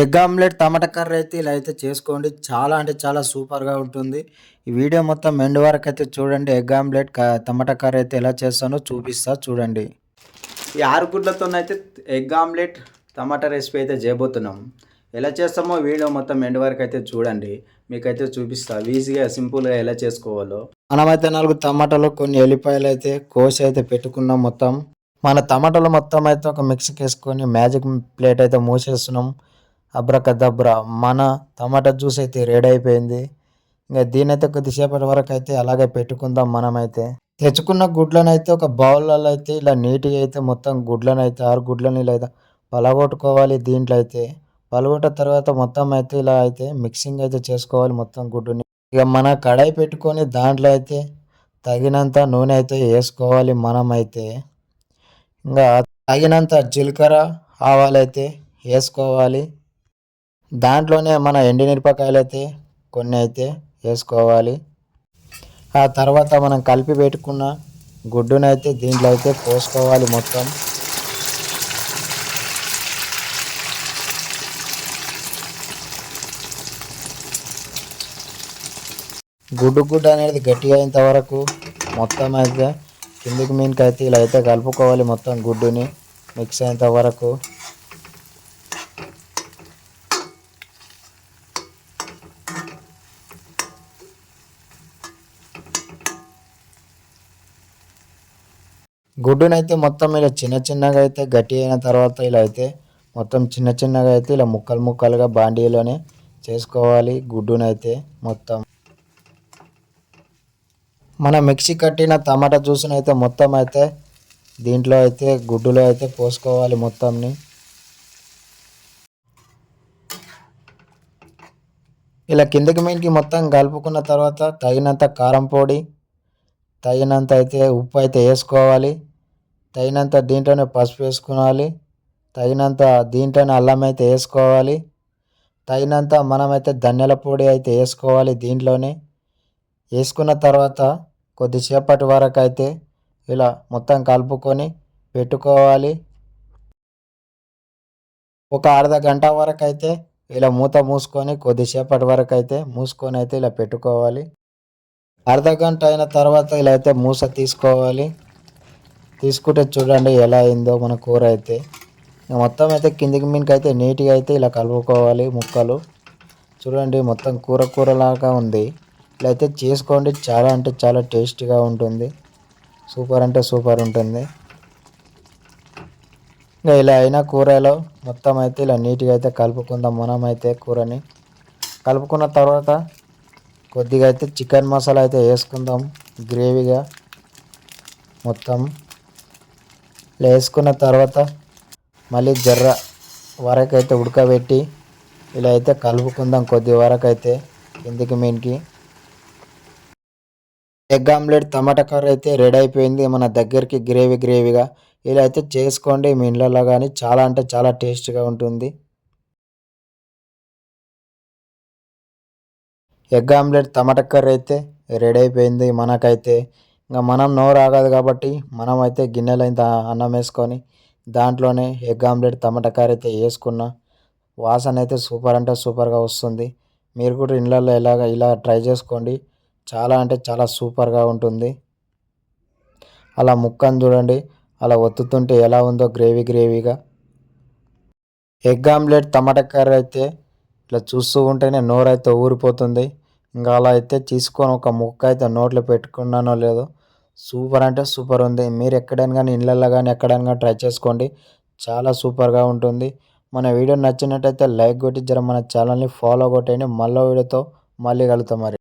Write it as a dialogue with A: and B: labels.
A: Egg omelette టమాటా curry అయితే ఇలా అయితే చేసుకోండి. చాలా అంటే చాలా సూపర్గా ఉంటుంది. ఈ వీడియో మొత్తం ఎండ్ వరకు అయితే చూడండి. ఎగ్ ఆమ్లెట్ టమాటా కర్రీ అయితే ఎలా చేస్తానో చూపిస్తా చూడండి. ఈ ఆరు గుడ్లతోనైతే ఎగ్ ఆమ్లెట్ టమాటా రెసిపీ అయితే చేయబోతున్నాం. ఎలా చేస్తామో వీడియో మొత్తం ఎండ్ వరకు అయితే చూడండి. మీకైతే చూపిస్తా ఈజీగా సింపుల్గా ఎలా చేసుకోవాలో. మనమైతే నాలుగు టమాటాలు కొన్ని ఎల్లిపాయలు అయితే కోసి అయితే పెట్టుకున్నాం మొత్తం. మన టమాటాలు మొత్తం అయితే ఒక మిక్సీకి వేసుకొని మ్యాజిక్ ప్లేట్ అయితే మూసేస్తున్నాం. అబ్రకదబ్రా మన టమాటా జ్యూస్ అయితే రెడీ అయిపోయింది. ఇంకా దీని అయితే కొద్దిసేపటి వరకు అయితే అలాగే పెట్టుకుందాం మనమైతే. తెచ్చుకున్న గుడ్లను అయితే ఒక బౌల్లో అయితే ఇలా నీట్గా అయితే మొత్తం గుడ్లను అయితే ఆరు గుడ్లను ఇలా అయితే పలగొట్టుకోవాలి దీంట్లో అయితే. పలగొట్టిన తర్వాత మొత్తం అయితే ఇలా అయితే మిక్సింగ్ అయితే చేసుకోవాలి మొత్తం గుడ్డుని. ఇక మన కడాయి పెట్టుకొని దాంట్లో అయితే తగినంత నూనె అయితే వేసుకోవాలి మనం అయితే ఇంకా తగినంత జీలకర్ర ఆవాలు అయితే వేసుకోవాలి. దాంట్లోనే మన ఎండుమిరపకాయలు అయితే కొన్ని అయితే వేసుకోవాలి. ఆ తర్వాత మనం కలిపి పెట్టుకున్న గుడ్డునైతే దీంట్లో అయితే పోసుకోవాలి మొత్తం. గుడ్డు గుడ్డు అనేది గట్టిగా అయినంత వరకు మొత్తం అయితే కిందికి మీదకి అయితే ఇలా అయితే కలుపుకోవాలి మొత్తం గుడ్డుని మిక్స్ అయ్యేంత వరకు. గుడ్డునైతే మొత్తం ఇలా చిన్న చిన్నగా అయితే గట్టి అయిన తర్వాత ఇలా అయితే మొత్తం చిన్న చిన్నగా అయితే ఇలా ముక్కలు ముక్కలుగా బాండీలోనే చేసుకోవాలి గుడ్డునైతే మొత్తం. మన మిక్సీ కట్టిన టమాటా జ్యూస్ని అయితే మొత్తం అయితే దీంట్లో అయితే గుడ్డులో అయితే పోసుకోవాలి మొత్తంని. ఇలా కిందకి మీదకి మొత్తం కలుపుకున్న తర్వాత తగినంత కారం పొడి తగినంత అయితే ఉప్పు అయితే వేసుకోవాలి. తగినంత దీంట్లోనే పసుపు వేసుకోవాలి తగినంత దీంట్లోనే అల్లం అయితే వేసుకోవాలి. తగినంత మనమైతే ధనియాల పొడి అయితే వేసుకోవాలి దీంట్లోనే. వేసుకున్న తర్వాత కొద్దిసేపటి వరకు అయితే ఇలా మొత్తం కలుపుకొని పెట్టుకోవాలి. ఒక అర్ధ గంట వరకు అయితే ఇలా మూత మూసుకొని కొద్దిసేపటి వరకు అయితే మూసుకొని అయితే ఇలా పెట్టుకోవాలి. అర్ధ గంట అయిన తర్వాత ఇలా అయితే మూస తీసుకోవాలి. తీసుకుంటే చూడండి ఎలా అయిందో మన కూర అయితే. ఇక మొత్తం అయితే కిందికి మీదకి అయితే నీట్గా అయితే ఇలా కలుపుకోవాలి ముక్కలు. చూడండి మొత్తం కూర కూరలాగా ఉంది. ఇలా అయితే చేసుకోండి. చాలా అంటే చాలా టేస్టీగా ఉంటుంది. సూపర్ అంటే సూపర్ ఉంటుంది. ఇంకా ఇలా అయిన కూరలో మొత్తం అయితే ఇలా నీట్గా అయితే కలుపుకుందాం. మనం అయితే కూరని కలుపుకున్న తర్వాత కొద్దిగా అయితే చికెన్ మసాలా అయితే వేసుకుందాం గ్రేవీగా మొత్తం. ఇలా వేసుకున్న తర్వాత మళ్ళీ జర్ర వరకు అయితే ఉడకబెట్టి ఇలా అయితే కలుపుకుందాం కొద్ది వరకు అయితే కిందికి మీనికి ఎగ్ ఆమ్లెట్ టమాటా కర్రీ అయితే రెడీ అయిపోయింది. మన దగ్గరికి గ్రేవీ గ్రేవీగా ఇలా అయితే చేసుకోండి మీ ఇళ్ళలో కానీ చాలా అంటే చాలా టేస్ట్గా ఉంటుంది. ఎగ్ ఆమ్లెట్ టమాటా కర్రీ అయితే రెడీ అయిపోయింది మనకైతే. ఇంకా మనం నోరు ఆగదు కాబట్టి మనం అయితే గిన్నెలో ఇంత అన్నం వేసుకొని దాంట్లోనే ఎగ్ ఆమ్లెట్ టమాటా కర్రీ అయితే వేసుకున్న. వాసన అయితే సూపర్ అంటే సూపర్గా వస్తుంది. మీరు కూడా ఇళ్ళల్లో ఇలాగ ఇలా ట్రై చేసుకోండి. చాలా అంటే చాలా సూపర్గా ఉంటుంది. అలా ముక్కను చూడండి. అలా ఒత్తుతుంటే ఎలా ఉందో గ్రేవీ గ్రేవీగా ఎగ్ ఆమ్లెట్ టమాటా కర్రీ అయితే ఇట్లా చూస్తూ ఉంటేనే నోరు అయితే ఊరిపోతుంది. ఇంకా అలా అయితే తీసుకొని ఒక ముక్క అయితే నోట్లో పెట్టుకున్నానో లేదో సూపర్ అంటే సూపర్ ఉంది. మీరు ఎక్కడైనా కానీ ఇళ్ళల్లో కానీ ఎక్కడైనా కానీ ట్రై చేసుకోండి. చాలా సూపర్గా ఉంటుంది. మన వీడియో నచ్చినట్టయితే లైక్ కొట్టి జర మన ఛానల్ని ఫాలో కొట్టండి. మళ్ళీ వీడియోతో మళ్ళీ కలుగుతాం మరి.